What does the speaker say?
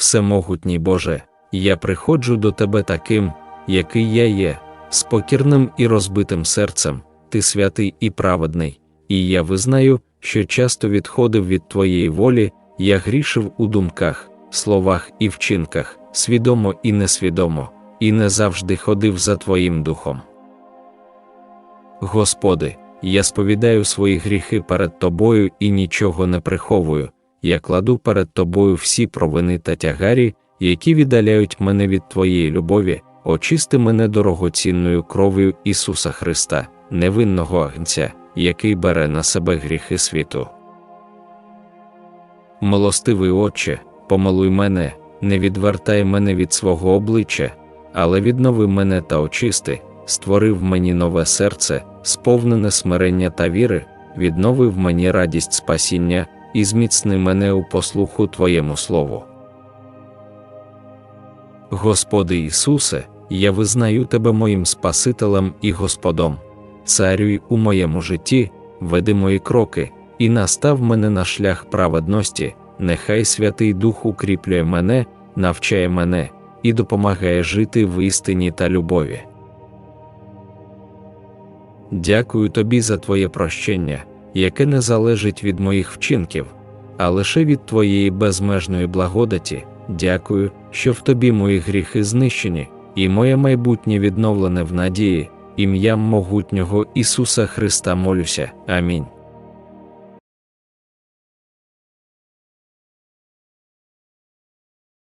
Всемогутній Боже, я приходжу до Тебе таким, який я є, з покірним і розбитим серцем, Ти святий і праведний, і я визнаю, що часто відходив від Твоєї волі, я грішив у думках, словах і вчинках, свідомо і несвідомо, і не завжди ходив за Твоїм духом. Господи, я сповідаю свої гріхи перед Тобою і нічого не приховую, я кладу перед Тобою всі провини та тягарі, які віддаляють мене від Твоєї любові, очисти мене дорогоцінною кров'ю Ісуса Христа, невинного агнця, який бере на себе гріхи світу. Милостивий Отче, помилуй мене, не відвертай мене від свого обличчя, але віднови мене та очисти, створив мені нове серце, сповнене смирення та віри, відновив мені радість спасіння і зміцни мене у послуху Твоєму Слову. Господи Ісусе, я визнаю Тебе моїм Спасителем і Господом, царюй у моєму житті, веди мої кроки, і настав мене на шлях праведності, нехай Святий Дух укріплює мене, навчає мене і допомагає жити в істині та любові. Дякую тобі за Твоє прощення, яке не залежить від моїх вчинків, а лише від Твоєї безмежної благодаті. Дякую, що в тобі мої гріхи знищені, і моє майбутнє відновлене в надії, ім'ям могутнього Ісуса Христа молюся. Амінь.